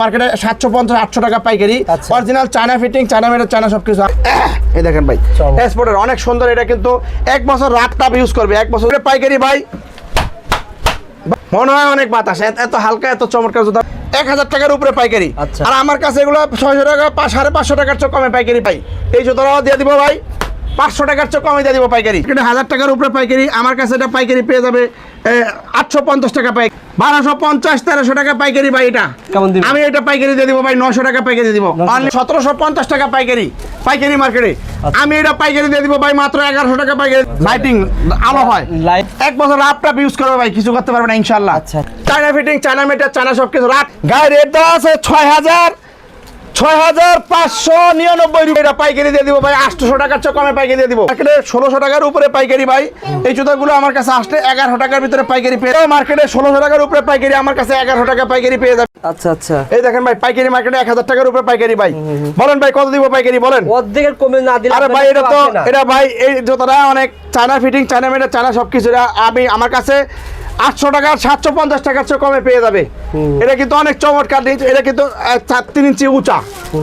মার্কেটে সাতশো পঞ্চাশ আটশো টাকা পাইকারি। অরিজিনাল চায়না ফিটিং চায়না মেডের চায়না সব কিছু এই দেখেন ভাই এক্সপোর্টের অনেক সুন্দর এটা কিন্তু এক বছর রাত টাপ ইউজ করবে এক বছর পাইকারি ভাই। মনে হয় অনেক বাতাস এত- এত হালকা এত চমৎকার জুতা। এক হাজার টাকার উপরে পাইকারি। আচ্ছা। আর আমার কাছে এগুলো ছয়শো টাকা সাড়ে পাঁচশো টাকার চোখ কমে পাইকারি পাই। এই জুতোটাও দিয়ে দিব ভাই। পাঁচশো টাকার চোখ কমে দিয়ে দিব পাইকারি। এটা হাজার টাকার উপরে পাইকারি আমার কাছে এটা পাইকারি পেয়ে যাবে আটশো পঞ্চাশ টাকা পাই বারোশো পঞ্চাশ তেরোশো টাকা পাইকারি ভাই এটা? আমি এটা পাইকারি দিয়ে দিব ভাই নশো টাকা পাইকারি দিয়ে দিব সতেরোশো পঞ্চাশ টাকা পাইকারি পাইকারি মার্কেটে। আচ্ছা। আমি এটা পাইকারি দিয়ে দিব ভাই মাত্র এগারোশো টাকা পাইকারি। লাইটিং আলো হয়। লাইট এক বছর রাপটাপ ইউজ করবে ভাই কিছু করতে পারবে না ইনশাল্লাহ আচ্ছা। China fitting China metre China সব কিছু রাত গায়ে রেট দেওয়া আছে ছয় হাজার। ছয় হাজার পাঁচশো নিরানব্বই রুপি। পাইকারি দিয়ে দিব ভাই আটশোশো টাকার চেয়ে কমে পাইকারি দিয়ে দিব। মার্কেটে ষোলোশো টাকার উপরে পাইকারি ভাই। এই জুতাগুলো আমার কাছে আসলে এগারোশো টাকার ভিতরে পাইকারি পেয়ে মার্কেটে ষোলোশো টাকার উপরে পাইকারি আমার কাছে এগারোশো টাকা পাইকারি পেয়ে যাবে। আচ্ছা আচ্ছা। এই দেখেন ভাই পাইকারি মার্কেটে এক হাজার টাকার উপরে পাইকারি ভাই। বলেন ভাই কত দিব পাইকারি বলেন? অর্ধেকের কমে না দিলে আরে ভাই এটা তো এটা ভাই এই জুতোটা অনেক চায়না ফিটিং চায়না মেডের চায়না সব কিছু আমি আমার কাছে আটশো টাকা সাতশো পঞ্চাশ টাকার চেয়ে কমে পেয়ে যাবে। এটা কিন্তু অনেক চমৎকার জিনিস। এটা কিন্তু চার তিন ইঞ্চি উঁচা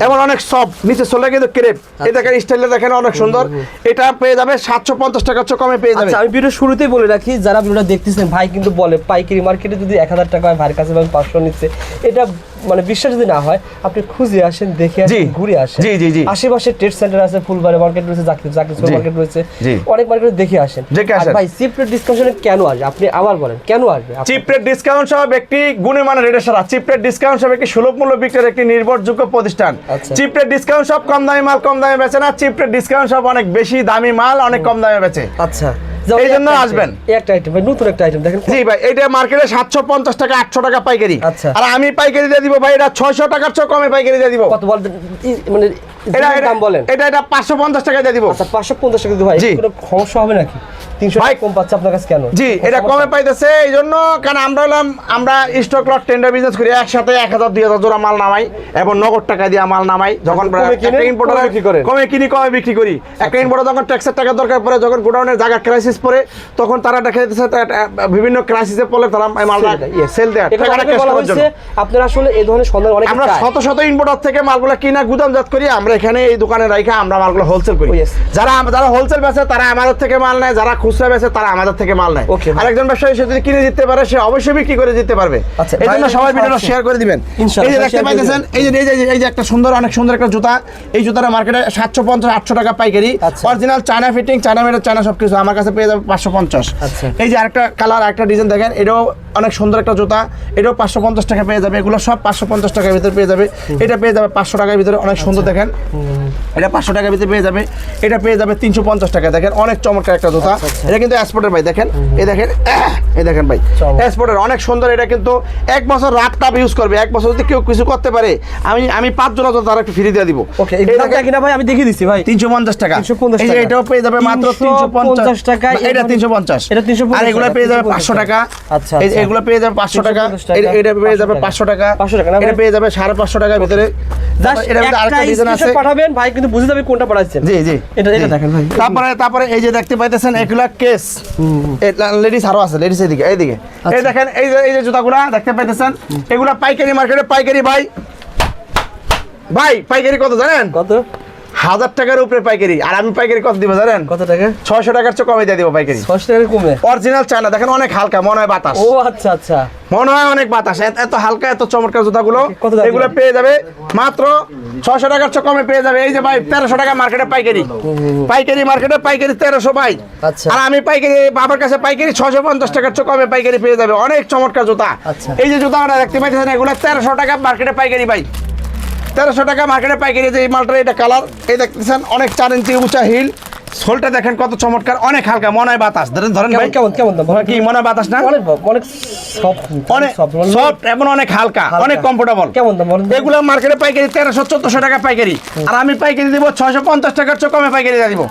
এবং অনেক সফট নিচে চলে কিন্তু ক্রেপ। এই দেখেন স্টাইলটা দেখেন অনেক সুন্দর। এটা পেয়ে যাবে সাতশো পঞ্চাশ টাকার চেয়ে কমে পেয়ে যাবে। আচ্ছা আমি ভিডিও শুরুতেই বলে রাখি যারা ভিডিওটা দেখতেছেন ভাই কিন্তু বলে পাইকারি মার্কেটে যদি এক হাজার টাকা ভাইয়ের কাছে পাঁচশো নিচ্ছে। এটা মানে বিশ্বাস যদি না হয় আপনি খুঁজে আসেন দেখে আসেন ঘুরে আসেন। জি, জি, জি। আশেপাশে ট্রেড সেন্টার আছে ফুলবাড়ি মার্কেট রয়েছে জাকির জাকির জি। মার্কেট রয়েছে। অনেক মার্কেটে দেখে আসেন। দেখে আর আসেন। ভাই চিপ রেট ডিসকাউন্টে কেন আসবে? আপনি আবার বলেন কেন আসবে? চিপ রেট ডিসকাউন্ট সহ ব্যক্তি গুণে মানে রেটের সারা। চিপ রেট ডিসকাউন্ট সহ একটি সুলভ মূল্য বিক্রির একটি নির্ভরযোগ্য প্রতিষ্ঠান। চিপ রেট ডিসকাউন্ট সব কম দামি মাল কম দামে বেচে না। চিপ রেট ডিসকাউন্ট সব অনেক বেশি দামি মাল অনেক কম দামে বেচে। আচ্ছা। এই জন্য আসবেন। একটা আইটেম ভাই নতুন একটা আইটেম দেখেন। জি ভাই এটা মার্কেটে সাতশো পঞ্চাশ টাকা আটশো টাকা পাইকারি। আচ্ছা। আর আমি পাইকারি দিয়ে দিব ভাই এটা ছয়শো টাকার চেয়ে কমে পাইকারি দিয়ে দিব। কত বল মানে এটা দাম বলেন। এটা এটা পাঁচশো পঞ্চাশ টাকা দিয়ে দিব। আচ্ছা পাঁচশো পঞ্চাশ টাকা দিব ভাই। কোনো সমস্যা হবে নাকি? তিনশো কম পাচ্ছে আপনার কাছে কেন? জি এটা কমে পাইতেছে এই জন্য কারণ আমরা হলাম আমরা স্টক লট টেন্ডার বিজনেস করি একসাথে এক হাজার দুই হাজার জোড়া মাল নামাই এবং নগদ টাকা দিয়ে মাল নামাই। যখন কমে কিনে, একটা importer- কমে বিক্রি করেন। কমে কিনি কমে বিক্রি করি। একটা ইম্পোর্টার যখন ট্যাক্সের টাকা দরকার পড়ে যখন গোডাউনের জায়গা ক্রাইসিস পড়ে তখন তারা দেখা যাচ্ছে তা- তা- বিভিন্ন ক্রাইসিসে পড়লে তারা মালটা Sell দেয়, yes. সেল দেয়। এখানে টাকাটা অনেকে cash বলা করার জন্য। হয়েছে আপনারা আসলে এই ধরনের সন্ধান অনেক আমরা শত শত ইম্পোর্টার থেকে মালগুলো কিনা গুদামজাত করি আমরা এখানে এই দোকানে রাখা আমরা মালগুলো হোলসেল করি। Oh, যারা যারা হোলসেল বেচে তারা আমাদের থেকে মাল নেয় যারা খুচরা বেচে তারা আমাদের থেকে মাল নেয়। আরেকজন ব্যবসায়ী সে যদি কিনে দিতে পারে সে অবশ্যই বিক্রি করে দিতে পারবে আচ্ছা, এই জন্য সবাই ভিডিওটা। শেয়ার করে দিবেন এই যে দেখতে পাইতেছেন এই যে এই যে এই যে একটা সুন্দর অনেক সুন্দর একটা জুতা এই জুতাটা মার্কেটে সাতশো পঞ্চাশ আটশো টাকা পাইকারি। অরিজিনাল চায়না ফিটিং চায়না মেডের চায়না সবকিছু আমার কাছে পেয়ে যাবে পাঁচশো পঞ্চাশ আচ্ছা। এই যে আরেকটা কালার আরেকটা ডিজাইন দেখেন এটাও অনেক সুন্দর একটা জুতা। এটাও পাঁচশো পঞ্চাশ টাকা পেয়ে যাবে। এগুলো সব পাঁচশো পঞ্চাশ টাকার ভিতরে পেয়ে যাবে। এটা পেয়ে যাবে পাঁচশো টাকার ভিতরে। অনেক সুন্দর আচ্ছা। দেখেন। এটা পাঁচশো টাকার ভিতরে পেয়ে যাবে। এটা পেয়ে যাবে তিনশো পঞ্চাশ টাকা। দেখেন অনেক চমৎকার একটা জুতা। এটা কিন্তু এক্সপোর্টের ভাই দেখেন। এই দেখেন এই দেখেন ভাই। এক্সপোর্টের অনেক সুন্দর। এটা কিন্তু এক বছর রাত টাপ ইউজ করবে। এক বছর যদি কেউ কিছু করতে পারে আমি আমি পাঁচ জোড়া জুতা তারা একটু ফ্রি দিয়ে দিব। কিনা ভাই আমি দেখিয়ে দিচ্ছি ভাই। তিনশো পঞ্চাশ টাকা। 350 এই টাকা। এটাও পেয়ে যাবে মাত্র তিনশো পঞ্চাশ টাকা, এটা তিনশো পঞ্চাশ। এটা 350 আর এগুলো পেয়ে যাবে পাঁচশো টাকা। আচ্ছা, আচ্ছা। এগুলো পেয়ে যাবে পাঁচশো টাকা। এটা- পেয়ে যাবে পাঁচশো টাকা। 500 টাকা এটা পেয়ে যাবে সাড়ে পাঁচশো টাকার ভিতরে। জাস্ট এটা একটা আরেকটা ডিজাইন আছে। স্ক্রিনশট পাঠাবেন ভাই কিন্তু বুঝে যাবে কোনটা পাঠাচ্ছেন। জি জি। এটা এটা দেখেন ভাই। তারপরে তারপরে এই যে দেখতে পাইতেছেন এগুলা কেস। লেডিস আরও আছে লেডিস এদিকে এইদিকে। আচ্ছা। এই দেখেন এই যে এই যে জুতাগুলা দেখতে পাইতেছেন এগুলা পাইকারি মার্কেটে পাইকারি ভাই। ভাই পাইকারি কত জানেন? কত? হাজার টাকার উপরে পাইকারি। আর আমি পাইকারি কত দিব জানেন? কত টাকা? ছয়শো টাকার চেয়ে কমে দিয়ে দিব পাইকারি। ছশো টাকা কমে? অরিজিনাল চায়না দেখেন অনেক হালকা মনে হয় বাতাস। ও আচ্ছা আচ্ছা। মনে হয় অনেক বাতাস এত- হালকা এত চমৎকার জুতাগুলো এগুলো পেয়ে যাবে মাত্র ছয়শো টাকার চেয়ে কমে পেয়ে যাবে। এই যে ভাই তেরোশো টাকা মার্কেটে পাইকারি। পাইকারি মার্কেটে পাইকারি তেরোশো ভাই। আচ্ছা। আর আমি পাইকারি বাবার কাছে পাইকারি ছয়শো পঞ্চাশ টাকার চেয়ে কমে পাইকারি পেয়ে যাবে। অনেক চমৎকার জুতা। আচ্ছা। এই যে জুতা আমরা দেখতে পাইতেছেন এগুলো তেরোশো টাকা মার্কেটে পাইকারি ভাই। তেরোশো টাকা মার্কেটে পাইকারি যে এই মালটা এটা কালার এই দেখতেছেন অনেক চার ইঞ্চি উঁচা হিল সোলটা দেখেন কত চমৎকার অনেক হালকা মনে হয় বাতাস। ধরেন ধরেন ভাই কেমন কেমন কি মনে হয় বাতাস না? অনেক অনেক সফট অনেক সফট এবং অনেক হালকা। অনেক কমফোর্টেবল কেমন এগুলো মার্কেটে পাইকারি তেরোশো চোদ্দশো টাকা পাইকারি। আর আমি পাইকারি দিব ছয়শো পঞ্চাশ টাকার চেয়ে কমে পাইকারি দিব।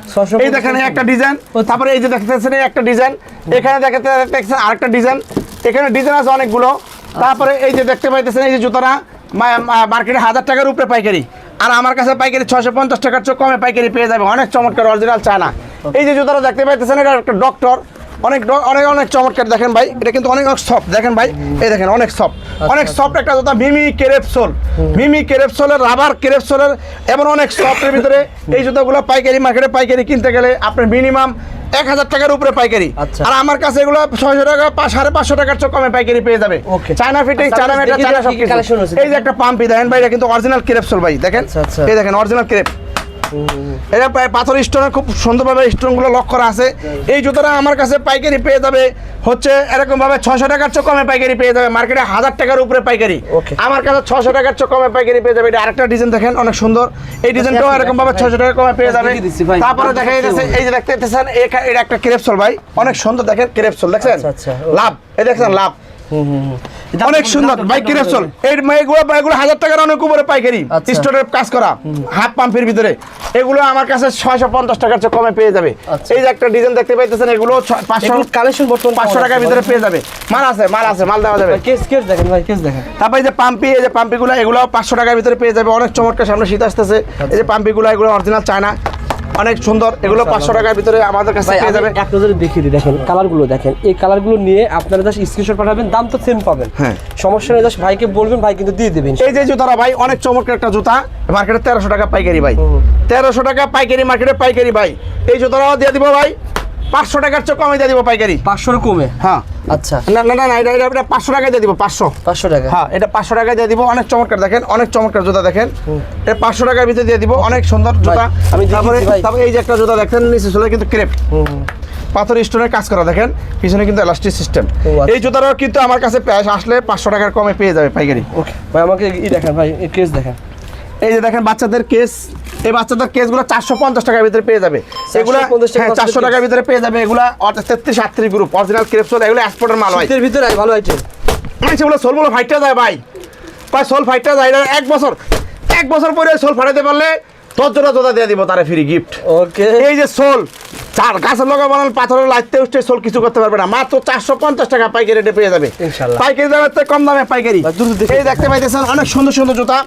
এই দেখেন একটা ডিজাইন তারপরে এই যে দেখতেছেন একটা ডিজাইন এখানে দেখতে দেখতেছেন আরেকটা ডিজাইন এখানে ডিজাইন আছে অনেকগুলো। তারপরে এই যে দেখতে পাইতেছেন এই যে জুতোটা মার্কেটে হাজার টাকার উপরে পাইকারি। আর আমার কাছে পাইকারি ছয়শো পঞ্চাশ টাকার চেয়ে কমে পাইকারি পেয়ে যাবে। অনেক চমৎকার অরিজিনাল চায়না। এই যে জুতোটা দেখতে পাইতেছেন এটা একটা ডক্টর অনেক অনেক অনেক চমৎকার দেখেন ভাই। এটা কিন্তু অনেক অনেক সফট দেখেন ভাই এই দেখেন অনেক সফট অনেক সফট একটা জুতা মিমি কেরেপসোল মিমি কেরেপসোলের রাবার কেরেপসোলের এমন অনেক সফটের ভিতরে এই জুতাগুলো পাইকারি মার্কেটে পাইকারি কিনতে গেলে আপনার মিনিমাম এক হাজার টাকার উপরে পাইকারি আচ্ছা। আর আমার কাছে এগুলো ছয়শো টাকা সাড়ে পাঁচশো টাকার চেয়ে কমে পাইকারি পেয়ে যাবে. চায়না ফিটিং আচ্ছা, চায়না মেটা চায়না সব এই যে একটা পাম্পি দেখেন ভাই এটা কিন্তু অরিজিনাল ক্রেপ কেরেপসোল ভাই দেখেন আচ্ছা। এই দেখেন অরিজিনাল ক্রেপ এটা পাথর স্টোনের খুব সুন্দরভাবে স্টোনগুলো লক করা আছে। এই জুতোটা আমার কাছে পাইকারি পেয়ে যাবে হচ্ছে এরকম ভাবে ছশো টাকার চেয়ে কমে পাইকারি পেয়ে যাবে। মার্কেটে হাজার টাকার উপরে পাইকারি। আমার কাছে ছশো টাকার চেয়ে কমে পাইকারি পেয়ে যাবে। এটা আরেকটা ডিজাইন দেখেন অনেক সুন্দর। এই ডিজাইনটাও এরকম ভাবে ছশো টাকা কমে পেয়ে যাবে। তারপরে দেখা যাচ্ছে এই যে দেখতে পাচ্ছেন এটা একটা ক্রেপসোল ভাই। অনেক সুন্দর দেখেন ক্রেপসোল দেখছেন? আচ্ছা, আচ্ছা। লাভ। এই দেখছেন লাভ। হুম, হুম, অনেক সুন্দর। বাইক কিরেপসল এই এগুলো এগুলো হাজার টাকার অনেক উপরে পাইকারি। আচ্ছা। স্টোরের কাজ করা হাফ পাম্পের ভিতরে। এগুলো আমার কাছে ছয়শো পঞ্চাশ টাকার চেয়ে কমে পেয়ে যাবে। আচ্ছা। এই যে একটা ডিজাইন দেখতে পাইতেছেন এগুলো পাঁচশো কালেকশন বর্তমান পাঁচশো টাকার ভিতরে পেয়ে যাবে। মাল আছে মাল আছে মাল দেওয়া যাবে। কেস কেস দেখেন ভাই কেস দেখেন। তারপরে এই যে পাম্পি এই যে পাম্পিগুলো এগুলো পাঁচশো টাকার ভিতরে পেয়ে যাবে। অনেক চমৎকার সামনে শীত আসতেছে। এই যে পাম্পিগুলো এগুলো অরিজিনাল চায়না। অনেক সুন্দর। এগুলো পাঁচশো টাকার ভিতরে আমাদের কাছে পেয়ে যাবে। এক নজরে দেখিয়ে দিই দেখেন কালারগুলো দেখেন। এই কালারগুলো নিয়ে আপনারা জাস্ট স্ক্রিনশট পাঠাবেন দাম তো সেম পাবেন। হ্যাঁ। সমস্যা নেই জাস্ট ভাইকে বলবেন ভাই কিন্তু দিয়ে দেবেন এই যে জুতারা ভাই অনেক চমৎকার একটা জুতা। মার্কেটে তেরোশো টাকা পাইকারি ভাই। তেরোশো টাকা পাইকারি মার্কেটে পাইকারি ভাই। এই জুতারা দিয়ে দিব ভাই। পাঁচশো টাকার চেয়ে কমে দিয়ে দিব পাইকারি। পাঁচশোর কমে? হ্যাঁ। আচ্ছা। না না না এটা এটা পাঁচশো টাকায় দিয়ে দিব পাঁচশো। পাঁচশো টাকা? হ্যাঁ এটা পাঁচশো টাকায় দিয়ে দিব অনেক চমৎকার দেখেন অনেক চমৎকার জুতা দেখেন। এটা পাঁচশো টাকার ভিতরে দিয়ে দিব অনেক সুন্দর জুতা। আমি তারপরে তারপরে এই যে একটা জুতা দেখেন নিচে চলে কিন্তু ক্রেপ। পাথর স্টোনের কাজ করা দেখেন পিছনে কিন্তু এলাস্টিক সিস্টেম আচ্ছা। এই জুতাটাও কিন্তু আমার কাছে আসলে পাঁচশো টাকার কমে পেয়ে যাবে পাইকারি। ওকে ভাই আমাকে ই দেখেন ভাই কেস দেখেন। এই যে দেখেন বাচ্চাদের কেস এই বাচ্চাদের কেসগুলো চারশো পঞ্চাশ টাকার ভিতরে পেয়ে যাবে। এগুলো হ্যাঁ চারশো টাকার ভিতরে পেয়ে যাবে এগুলো তেত্রিশ আটত্রিশ গ্রুপ অরিজিনাল ক্রেপসোল এগুলো এক্সপোর্টের মাল হয়। ভিতরে ভালো আইটেম সেগুলো সোলগুলো ফাইটটা যায় ভাই। কয় সোল ফাইটটা যায় এক বছর এক বছর পরে সোল ফাটাতে পারলে তোর জোড়া জোড়া দিয়ে দিব তারা ফ্রি গিফট ওকে। এই যে সোল চার গাছের লগা বানান পাথরের লাইতে উঠতে সোল কিছু করতে পারবে না মাত্র চারশো পঞ্চাশ টাকা পাইকারি রেটে পেয়ে যাবে। পাইকারি দামের কম দামে পাইকারি। এই দেখতে পাইতেছেন অনেক সুন্দর সুন্দর জুতা।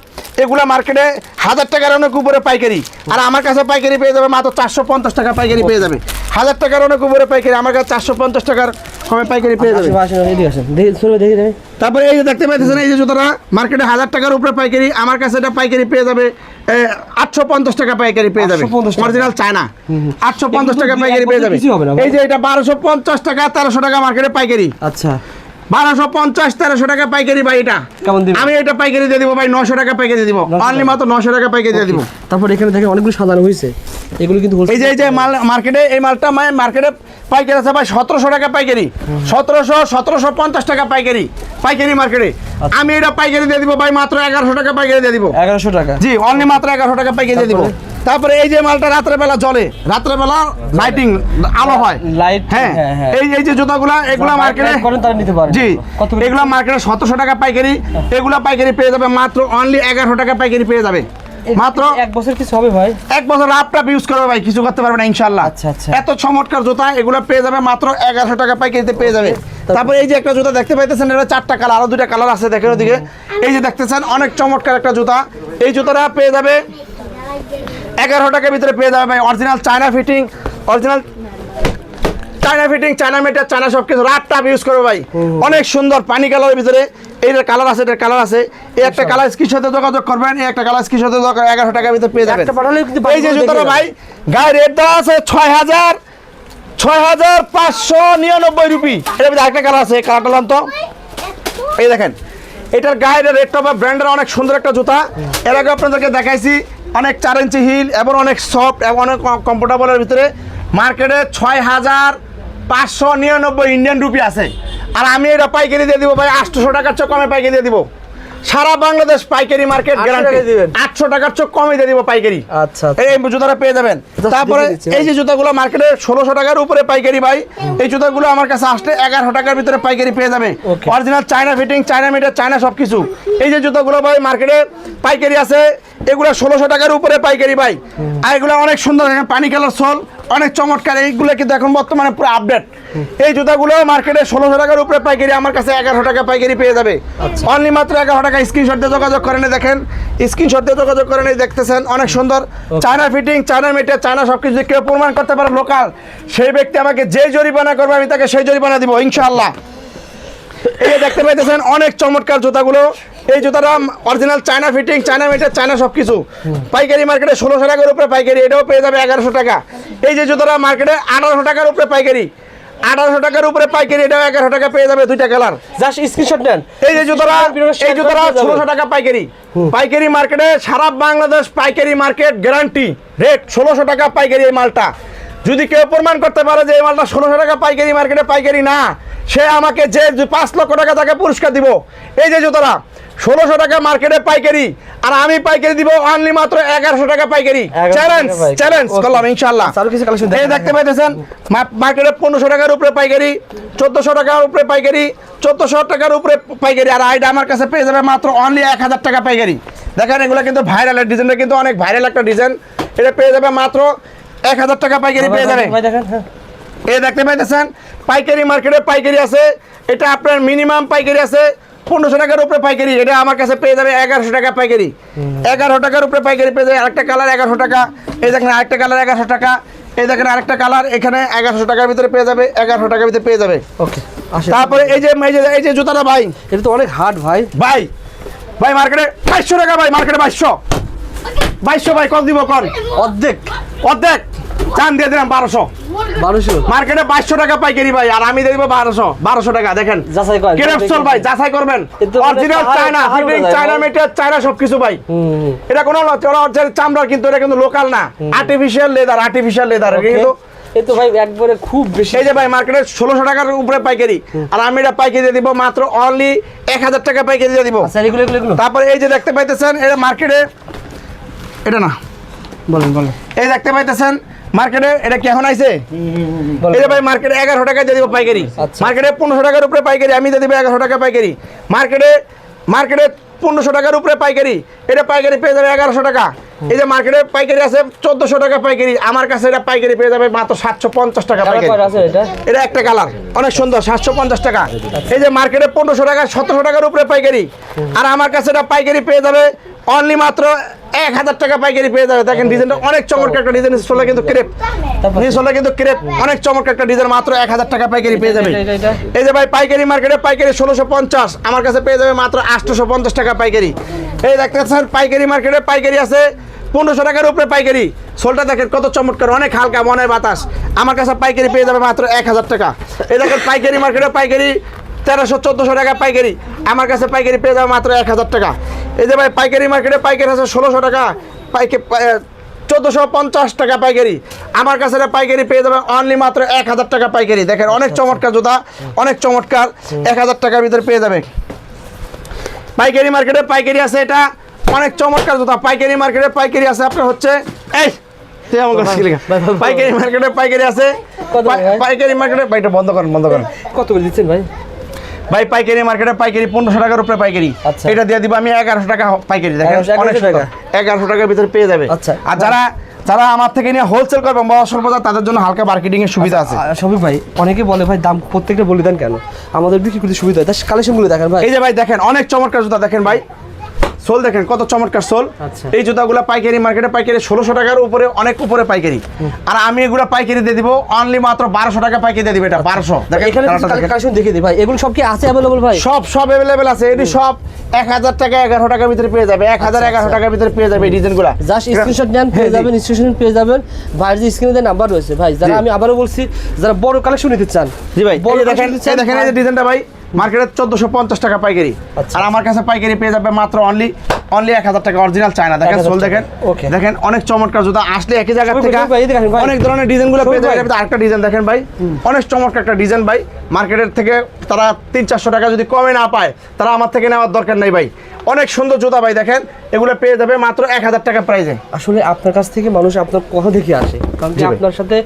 এগুলা মার্কেটে হাজার টাকার অনেক উপরে পাইকারি। আর আমার কাছে পাইকারি পেয়ে যাবে মাত্র চারশো পঞ্চাশ টাকা পাইকারি পেয়ে যাবে। হাজার টাকার অনেক উপরে পাইকারি আমার কাছে চারশো পঞ্চাশ টাকার কমে পাইকারি পেয়ে যাবে। তারপরে এই যে দেখতে পাইতেছেন এই যে জুতোটা মার্কেটে হাজার টাকার উপরে পাইকারি আমার কাছে এটা পাইকারি পেয়ে যাবে আটশো পঞ্চাশ টাকা পাইকারি পেয়ে যাবে। 850 টাকা। অরিজিনাল চায়না আটশো পঞ্চাশ টাকা পাইকারি পেয়ে যাবে। এই যে এটা বারোশো পঞ্চাশ টাকা তেরোশো টাকা মার্কেটে পাইকারি। আচ্ছা। বারোশো পঞ্চাশ তেরোশো টাকা পাইকারি ভাই এটা? আমি এটা পাইকারি দিয়ে দিব ভাই নশো টাকা পাইকারি দিব। 900 অনলি মাত্র নশো টাকা পাইকারি দিয়ে দিব। তারপর এখানে দেখেন অনেকগুলো সাজানো হয়েছে। এগুলো কিন্তু এই যে এই যে মাল মার্কেটে এই মালটা মানে মার্কেটে পাইকারি আছে ভাই সতেরোশো টাকা পাইকারি। সতেরোশো সতেরোশো পঞ্চাশ টাকা পাইকারি পাইকারি মার্কেটে। আমি এটা পাইকারি দিয়ে দিব ভাই মাত্র এগারোশো টাকা পাইকারি দিয়ে দিব। এগারোশো টাকা। জি অনলি মাত্র এগারোশো টাকা পাইকারি দিয়ে দিব। তারপরে? এই যে মালটা রাত্রে বেলা জ্বলে রাত্রে বেলা লাইটিং আলো হয়। লাইট হ্যাঁ হ্যাঁ হ্যাঁ। এই এই যে জুতাগুলা এগুলা মার্কেটে করেন তারা নিতে পারেন জি এগুলা মার্কেটে সতেরোশো টাকা পাইকারি এগুলা পাইকারি পেয়ে যাবে মাত্র অনলি এগারোশো টাকা পাইকারি পেয়ে যাবে। মাত্র এক বছর কিছু হবে ভাই। এক বছর আপটাপ ইউজ করবে ভাই কিছু করতে পারবে না ইনশাল্লাহ আচ্ছা, আচ্ছা। এত চমৎকার জুতা এগুলো পেয়ে যাবে মাত্র এগারোশো টাকা পাইকারিতে পেয়ে যাবে। তারপরে এই যে একটা জুতা দেখতে পাইতেছেন এটা চারটা কালার আরও দুটা কালার আছে দেখেন ওদিকে। এই যে দেখতেছেন অনেক চমৎকার একটা জুতা। এই জুতাটা পেয়ে যাবে এগারো টাকার ভিতরে পেয়ে যাবে ভাই। Original China fitting original China fitting China মেটার চায়না সব কিছু রাত টাপ ইউজ করবে ভাই। অনেক সুন্দর পানি কালারের ভিতরে। এইটার কালার আছে এটার কালার আছে। এই একটা কালার স্কির সাথে যোগাযোগ করবেন এই একটা কালার স্কির সাথে যোগাযোগ এগারো টাকার ভিতরে পেয়ে যাবেন। এই যে জুতোটা ভাই গায়ে রেট দেওয়া আছে ছয় হাজার ছয় হাজার পাঁচশো নিরানব্বই রুপি এটা ভিতরে একটা কালার আছে কালারটা লাম তো। এই দেখেন এটার গায়ের রেটটা বা ব্র্যান্ডের অনেক সুন্দর একটা জুতা। এর আগে আপনাদেরকে দেখাইছি অনেক চার ইঞ্চি হিল এবং অনেক সফট এবং অনেক কমফোর্টেবলের ভিতরে। মার্কেটে ছয় হাজার পাঁচশো নিরানব্বই ইন্ডিয়ান রুপি আছে। আর আমি এটা পাইকারি দিয়ে দিব ভাই আটশোশো টাকার চেয়ে কমে পাইকারি দিয়ে দিব। সারা বাংলাদেশ পাইকারি মার্কেট গ্যারান্টি দিবেন? আটশো টাকার চেয়ে কমে দিয়ে দিব পাইকারি। আচ্ছা এই এই জুতাটা পেয়ে যাবেন। তারপরে। এই যে জুতাগুলো মার্কেটে ষোলোশো টাকার উপরে পাইকারি ভাই এই জুতাগুলো আমার কাছে আসলে এগারোশো টাকার ভিতরে পাইকারি পেয়ে যাবে। Original China fitting China metre China সব কিছু এই যে জুতাগুলো ভাই মার্কেটে পাইকারি আছে এগুলো ষোলোশো টাকার উপরে পাইকারি ভাই। আর এগুলো অনেক সুন্দর পানি কালার সোল অনেক চমৎকার। এইগুলো কিন্তু এখন বর্তমানে পুরো আপডেট এই জুতাগুলো মার্কেটে ষোলোশো টাকার উপরে পাইকারি আমার কাছে এগারোশো টাকা পাইকারি পেয়ে যাবে। অনলি মাত্র এগারো টাকা স্ক্রিনশট দিয়ে যোগাযোগ করেন দেখেন। স্ক্রিনশট দিয়ে যোগাযোগ করেন দেখতেছেন অনেক সুন্দর। China fitting China material China সব কিছু কেউ প্রমাণ করতে পারে লোকাল সেই ব্যক্তি আমাকে যে জরিমানা করবে আমি তাকে সেই জরিমানা দিব ইনশাআল্লাহ। এই দেখতে পাইতেছেন অনেক চমৎকার জুতাগুলো। এই জুতাটা অরিজিনাল চায়না ফিটিং চায়না মেটের চায়না সব কিছু পাইকারি মার্কেটে ষোলোশো টাকার উপরে পাইকারি এটাও পেয়ে যাবে এগারোশো টাকা। এই যে জুতাটা মার্কেটে আঠারোশো টাকার উপরে পাইকারি। আঠারোশো টাকার উপরে পাইকারি এটাও এগারোশো টাকা পেয়ে যাবে দুইটা কালার জাস্ট স্ক্রিনশট নেন। এই যে জুতোটা এই জুতোটা ষোলোশো টাকা পাইকারি। পাইকারি মার্কেটে সারা বাংলাদেশ পাইকারি মার্কেট গ্যারান্টি রেট ষোলোশো টাকা পাইকারি এই মালটা। যদি কেউ প্রমাণ করতে পারে যে এই মালটা ষোলোশো টাকা পাইকারি মার্কেটে পাইকারি না সে আমাকে যে পাঁচ লক্ষ টাকা তাকে পুরস্কার দিব। এই যে জুতোটা ষোলোশো টাকা মার্কেটে পাইকারি আর আমি পাইকারি দিব অনলি মাত্র এগারোশো টাকা পাইকারি। চ্যালেঞ্জ চ্যালেঞ্জ করলাম ইনশাল্লাহ এই দেখতে পাইতেছেন মার্কেটে পনেরোশো টাকার উপরে পাইকারি চোদ্দশো টাকার উপরে পাইকারি চোদ্দশো টাকার উপরে পাইকারি। আর আইটা আমার কাছে পেয়ে যাবে মাত্র অনলি এক হাজার টাকা পাইকারি। দেখেন এগুলো কিন্তু ভাইরালের ডিজাইনটা কিন্তু অনেক ভাইরাল একটা ডিজাইন এটা পেয়ে যাবে মাত্র এক হাজার টাকা পাইকারি পেয়ে যাবে। এই দেখতে পাইতেছেন পাইকারি মার্কেটে পাইকারি আছে এটা আপনার মিনিমাম পাইকারি আছে পনেরোশো টাকার উপরে পাইকারি এটা আমার কাছে পেয়ে যাবে এগারোশো টাকা পাইকারি। এগারো টাকার উপরে পাইকারি পেয়ে যাবে আরেকটা কালার এগারোশো টাকা এই দেখেন আরেকটা কালার এগারোশো টাকা এই দেখেন আরেকটা কালার এখানে এগারোশো টাকার ভিতরে পেয়ে যাবে এগারোশো টাকার ভিতরে পেয়ে যাবে। ওকে তারপরে এই যে এই যে এই যে জুতাটা ভাই। এটা তো অনেক হার্ড ভাই। ভাই ভাই মার্কেটে বাইশশো টাকা ভাই মার্কেটে বাইশশো। বাইশশো ভাই কত দিব কর অর্ধেক। অর্ধেক। চান দিয়ে দিলাম বারোশো। বারোশো? মার্কেটে বাইশশো টাকা পাইকারি ভাই আর আমি দিয়ে দিব বারোশো বারোশো টাকা দেখেন। যাচাই করেন। কেরেপসল ভাই যাচাই করবেন। তো মানে original China fitting China. Material China সবকিছু ভাই। এটা কোনো অরিজিনাল চামড়ার কিন্তু এটা কিন্তু লোকাল না। আর্টিফিশিয়াল লেদার আর্টিফিশিয়াল লেদার কিন্তু এ তো ভাই একবারে খুব বেশি। এই যে ভাই মার্কেটে ষোলোশো টাকার উপরে পাইকারি। আর আমি এটা পাইকারি দিয়ে দিব মাত্র অনলি এক হাজার টাকা পাইকারি দিয়ে দিব। আচ্ছা তারপরে এই যে দেখতে পাইতেছেন এটা মার্কেটে এটা না বলেন বলেন। এই দেখতে পাইতেছেন মার্কেটে এটা কি এখন আইছে। এই ভাই মার্কেটে এগারোশো টাকা দিয়ে দিব পাইকারি। আচ্ছা। মার্কেটে পনেরোশো টাকার উপরে পাইকারি আমি দিয়ে দিব এগারোশো টাকা পাইকারি। মার্কেটে মার্কেটে পনেরোশো টাকার উপরে পাইকারি। এটা পাইকারি পেয়ে যাবে এগারোশো টাকা। এই যে মার্কেটে পাইকারি আছে চোদ্দশো টাকা পাইকারি। আমার কাছে এটা পাইকারি পেয়ে যাবে মাত্র সাতশো পঞ্চাশ টাকা পাইকারি। এটা? এটা একটা কালার। অনেক সুন্দর সাতশো পঞ্চাশ টাকা। এই যে মার্কেটে পনেরোশো টাকা সতেরোশো টাকার উপরে পাইকারি। আর আমার কাছে এটা পাইকারি পেয়ে যাবে অনলি মাত্র এক হাজার টাকা পাইকারি পেয়ে যাবে। দেখেন ডিজাইনটা অনেক চমৎকার একটা ডিজাইন কিন্তু ক্রেপ? কিন্তু ক্রেপ অনেক চমৎকার একটা ডিজাইন মাত্র এক হাজার টাকা পাইকারি পেয়ে যাবে। এই যে ভাই পাইকারি মার্কেটে পাইকারি ষোলোশো পঞ্চাশ আমার কাছে পেয়ে যাবে মাত্র আটশোশো পঞ্চাশ টাকা পাইকারি। এই দেখতে পাচ্ছেন পাইকারি মার্কেটে পাইকারি আছে পনেরোশো টাকার উপরে পাইকারি। সোলটা দেখেন কত চমৎকার অনেক হালকা মনের বাতাস। আমার কাছে পাইকারি পেয়ে যাবে মাত্র এক হাজার টাকা। এই দেখেন পাইকারি মার্কেটে পাইকারি তেরোশো চোদ্দোশো টাকা পাইকারি। আমার কাছে পাইকারি পেয়ে যাবে মাত্র এক হাজার টাকা। এই যে ভাই পাইকারি মার্কেটে পাইকারি আছে ষোলোশো টাকা পাইকারি চোদ্দোশো পঞ্চাশ টাকা পাইকারি। আমার কাছে এটা পাইকারি পেয়ে যাবে অনলি মাত্র এক হাজার টাকা পাইকারি। দেখেন অনেক চমৎকার জুতা অনেক চমৎকার। এক হাজার টাকার ভিতরে পেয়ে যাবে। পাইকারি মার্কেটে পাইকারি আছে এটা অনেক চমৎকার জুতা। পাইকারি মার্কেটে পাইকারি আছে আপনার হচ্ছে এই। পাইকারি মার্কেটে পাইকারি আছে? পাইকারি মার্কেটে বাইটা বন্ধ করেন বন্ধ করেন। কত করে দিচ্ছেন ভাই? ভাই পাইকারি মার্কেটে পাইকারি পনেরোশো টাকার উপরে পাইকারি। আচ্ছা। এটা দিয়ে দিব আমি এগারোশো টাকা পাইকারি দেখেন অনেক এগারোশো টাকার ভিতরে পেয়ে যাবে। আচ্ছা। আর যারা যারা আমার থেকে নিয়ে হোলসেল করবে বা অসল বাজার, তাদের জন্য হালকা মার্কেটিং এর সুবিধা আছে। সবই ভাই অনেকে বলে ভাই দাম প্রত্যেকটা বলে দেন কেন? আমাদের বিক্রি করতে সুবিধা হয়। কালেকশনগুলো দেখেন ভাই। এই যে ভাই দেখেন অনেক চমৎকার জুতা দেখেন ভাই। সোল দেখেন কত চমৎকার সোল। আচ্ছা। এই জুতাগুলো পাইকারি মার্কেটে পাইকারি ষোলোশো টাকার উপরে অনেক উপরে পাইকারি। আর আমি এগুলো পাইকারি দিয়ে দিব অনলি মাত্র বারোশো টাকা পাইকারি দিয়ে দিব এটা বারোশো। দেখেন দেখেন। কালেকশন দেখে দিই ভাই এগুলো সব কি আছে অ্যাভেলেবল ভাই? সব সব অ্যাভেলেবেল আছে। এটি সব এক হাজার টাকা এগারো টাকার ভিতরে পেয়ে যাবে। এক হাজার এগারো টাকার ভিতরে পেয়ে যাবে এই ডিজাইনগুলো। জাস্ট স্ক্রিনশট নেন পেয়ে যাবেন স্ক্রিনশট পেয়ে যাবেন। ভাইয়ের যে স্ক্রিনে নাম্বার রয়েছে ভাই যারা আমি আবারও বলছি যারা বড় কালেকশন নিতে চান জি ভাই বড় দেখেন দেখেন এই ডিজাইনটা ভাই। মার্কেটে চোদ্দশো পঞ্চাশ টাকা পাইকারি। আচ্ছা। আর আমার কাছে পাইকারি পেয়ে যাবে মাত্র অনলি অনলি এক হাজার টাকা অরিজিনাল চায়না। দেখেন 1000 সোল দেখেন দেখেন অনেক চমৎকার জুতা। আসলে একই জায়গা থেকে দেখেন। অনেক ধরনের ডিজাইনগুলো পেয়ে সবুজ ভাই। যাবে আরেকটা ডিজাইন দেখেন ভাই। অনেক চমৎকার একটা ডিজাইন ভাই। মার্কেটের থেকে তারা তিন চারশো টাকা যদি কমে না পায় তারা আমার থেকে নেওয়ার দরকার নেই ভাই। অনেক সুন্দর জুতা ভাই দেখেন। এগুলো পেয়ে যাবে মাত্র এক হাজার টাকা প্রাইজে আসলে আপনার কাছ থেকে মানুষ আপনার কথা দেখে আসে। কারণ আপনার সাথে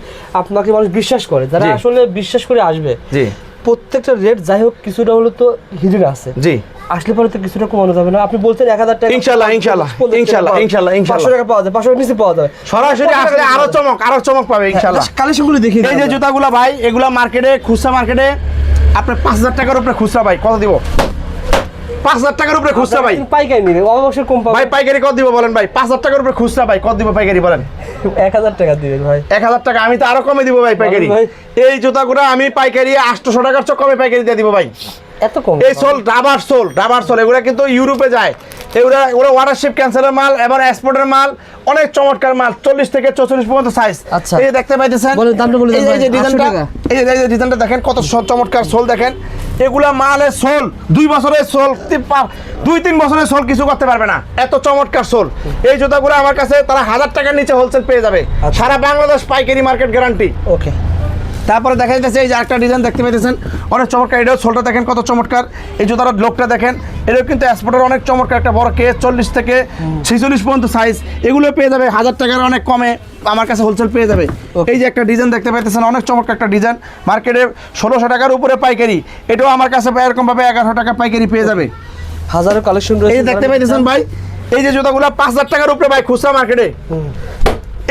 আপনাকে মানুষ বিশ্বাস করে। যারা আসলে বিশ্বাস করে আসবে প্রত্যেকটা রেট যাই হোক কিছুটা হলো তো হিডেন আছে। জি। আসলে পরে তো কিছুটা কমানো যাবে না। আপনি বলছেন এক হাজার টাকা ইনশাল্লাহ, ইনশাল্লাহ, ইনশাল্লাহ, পাওয়া- ইনশাল্লাহ, ইনশাল্লাহ। পাঁচশো টাকা পাওয়া যাবে পাঁচশো নিচে পাওয়া যাবে। সরাসরি আসলে আরও চমক আরও চমক পাবে ইনশাল্লাহ। কালেকশনগুলো দেখি এই যে জুতাগুলো ভাই এগুলা মার্কেটে খুচরা মার্কেটে আপনার পাঁচ হাজার টাকার উপরে খুচরা ভাই কত দিব? পাঁচ হাজার টাকার উপরে খুচরা ভাই পাইকারি নিবে অবশ্যই কম পাবে। ভাই পাইকারি কত দিব বলেন ভাই? পাঁচ হাজার টাকার উপরে খুচরা ভাই কত দিব পাইকারি বলেন? এক হাজার টাকা দিবেন ভাই। এক হাজার টাকা আমি তো আরও কমে দিব ভাই পাইকারি। এই জুতাগুলো আমি পাইকারি আটশোশো টাকার চক কমে পাইকারি দিয়ে দিব ভাই। এত কম এই sole rubber sole rubber sole এগুলো কিন্তু ইউরোপে যায়। এগুলো ওয়াটারশিপ ক্যান্সারের মাল এবং এক্সপোর্টের মাল অনেক চমৎকার মাল চল্লিশ থেকে চৌচল্লিশ পর্যন্ত সাইজ আচ্ছা। এই দেখতে পাইতেছেন এই যে- ডিজাইনটা এই যে ডিজাইনটা দেখেন কত চমৎকার সোল দেখেন। এগুলা মালে সোল দুই বছরের সোল দুই তিন বছরের সোল কিছু করতে পারবে না। এত চমৎকার সোল। এই জুতাগুলো আমার কাছে তারা হাজার টাকার নিচে হোলসেল পেয়ে যাবে। আচ্ছা। সারা বাংলাদেশ পাইকারি মার্কেট গ্যারান্টি ওকে তারপরে দেখা যাচ্ছে এই যে একটা ডিজাইন দেখতে পেয়েছেন অনেক চমৎকার এটাও সোলটা দেখেন কত চমৎকার। এই জুতার লোকটা দেখেন এটাও কিন্তু এক্সপোর্টের অনেক চমৎকার একটা বড় কেস চল্লিশ থেকে ছেচল্লিশ পর্যন্ত সাইজ এগুলো পেয়ে যাবে হাজার টাকার অনেক কমে আমার কাছে হোলসেল পেয়ে যাবে. এই যে একটা ডিজাইন দেখতে পাইতেছেন অনেক চমৎকার একটা ডিজাইন মার্কেটে ষোলোশো টাকার উপরে পাইকারি। এটাও আমার কাছে এরকমভাবে এগারোশো টাকা পাইকারি পেয়ে যাবে। হাজারো কালেকশন রয়েছে যে দেখতে পাইতেছেন ভাই। এই যে জুতাগুলো পাঁচ হাজার টাকার উপরে ভাই খুচরা মার্কেটে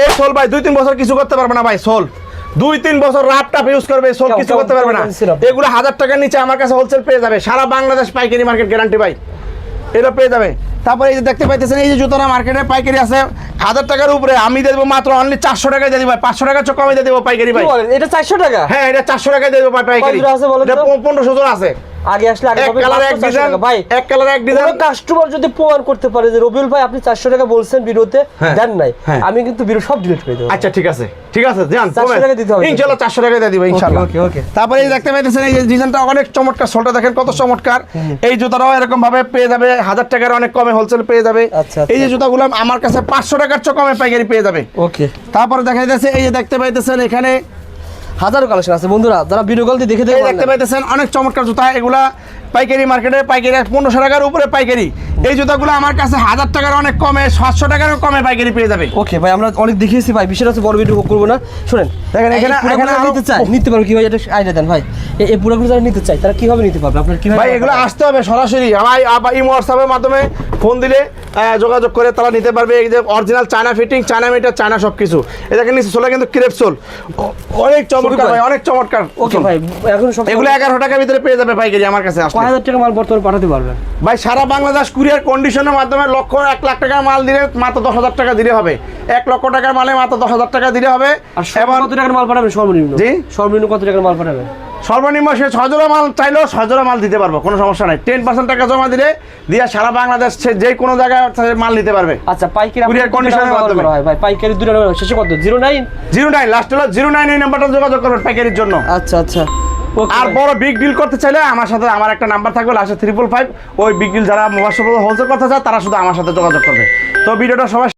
এই সোল ভাই দুই তিন বছর কিছু করতে পারবে না ভাই সোল। দুই তিন বছর রাপ টাপ ইউজ করবে সোল কিছু করতে পারবে না। এগুলো হাজার টাকার নিচে আমার কাছে হোলসেল পেয়ে যাবে। সারা বাংলাদেশ পাইকারি মার্কেট গ্যারান্টি ভাই। এটা পেয়ে যাবে। তারপরে এই যে দেখতে পাইতেছেন এই যে জুতোটা মার্কেটে পাইকারি আছে। হাজার টাকার উপরে আমি দিয়ে দেবো মাত্র অনলি চারশো টাকায় দিয়ে দিবো পাঁচশো টাকা চোখ আমি দিয়ে দেবো পাইকারি ভাই। এটা চারশো টাকা? হ্যাঁ এটা চারশো টাকায় দিয়ে দেবো পাইকারি। পনেরোশো জোর আছে। আগে আসলে আগে এক কালার এক ডিজাইন। ভাই এক কালার এক ডিজাইন কাস্টমার যদি প্রমাণ করতে পারে যে রবিউল ভাই আপনি চারশো টাকা বলছেন বিরোতে হ্যাঁ, দেন নাই। হ্যাঁ। আমি কিন্তু বিরো সব ডিলিট করে দেবো। আচ্ছা ঠিক আছে। ঠিক আছে যান 400 টাকা দিতে হবে। ইনশাল্লাহ চারশো টাকা দিয়ে দিব ইনশাল্লাহ। ওকে, ওকে। তারপরে এই দেখতে পাইতেছেন এই ডিজাইনটা অনেক চমৎকার সোলটা দেখেন কত চমৎকার। এই জুতাটাও এরকম ভাবে পেয়ে যাবে হাজার টাকার অনেক কমে হোলসেল পেয়ে যাবে। আচ্ছা, এই যে আচ্ছা। জুতাগুলো আমার কাছে পাঁচশো টাকার চো কমে পাইকারি পেয়ে যাবে। ওকে। তারপরে দেখা যাচ্ছে এই যে দেখতে পাইতেছেন এখানে হাজারো কালেকশন আছে বন্ধুরা যারা ভিডিও কল দিয়ে দেখে দেখে দেখতে পাইতেছেন অনেক চমৎকার জুতা এগুলা পাইকারি মার্কেটে পাইকারি পনেরোশো টাকার উপরে পাইকারি। এই জুতাগুলো আমার কাছে হাজার টাকার অনেক কমে সাতশো টাকারও কমে পাইকারি পেয়ে যাবে। ওকে ভাই আমরা অনেক দেখিয়েছি ভাই বিষয়টা হচ্ছে বড় ভিডিও করব না। শুনেন দেখেন, এখানে- এখানে নিতে চায় নিতে পারো কি ভাই এটা আইডিয়া দেন ভাই। এই- পুরোগুলো যারা নিতে চায় তারা কীভাবে নিতে পারবে? আপনার কীভাবে ভাই এগুলো আসতে হবে সরাসরি। আমার ইমো হোয়াটসঅ্যাপের মাধ্যমে ফোন দিলে যোগাযোগ করে তারা নিতে পারবে। এই যে original China fitting China metre China সব কিছু এ দেখেন নিচে সোলা কিন্তু ক্রেপ সোল অনেক চমৎকার ভাই। অনেক চমৎকার ওকে ভাই এখন এগুলো এগারো টাকার ভিতরে পেয়ে যাবে পাইকারি আমার কাছে কয় হাজার টাকা মাল বর্তমানে পাঠাতে পারবেন? ভাই সারা বাংলাদেশ কুরিয়ার কন্ডিশনের মাধ্যমে লক্ষ এক লাখ টাকার মাল দিলে মাত্র দশ হাজার টাকা দিলে হবে। এক লক্ষ টাকার মালে মাত্র দশ হাজার টাকা দিলে হবে। কত টাকার মাল পাঠাবেন সর্বনিম্ন। জি? সর্বনিম্ন কত টাকার মাল পাঠাবেন সর্বনিম্ন সে ছজোড়া মাল চাইলেও ছজোড়া মাল দিতে পারব কোনো সমস্যা নাই। টেন পার্সেন্ট টাকা জমা দিলে দিয়ে সারা বাংলাদেশ সে যে কোনো জায়গায় মাল নিতে পারবে। আচ্ছা পাইকারি condition এর মাধ্যমে। হয়। ভাই পাইকারি দুটো শেষে কত? Zero nine? Zero nine last হলো জিরো নাইন এই নাম্বারটা যোগাযোগ করবেন পাইকারির জন্য। আচ্ছা আচ্ছা। আর বড় বিগ ডিল করতে চাইলে আমার সাথে আমার একটা নাম্বার থাকবে লাস্টে ট্রিপল ফাইভ ওই বিগ ডিল যারা মোবাইল হোলসেল করতে চায়, তারা শুধু আমার সাথে যোগাযোগ করবে। তো ভিডিওটা সবাই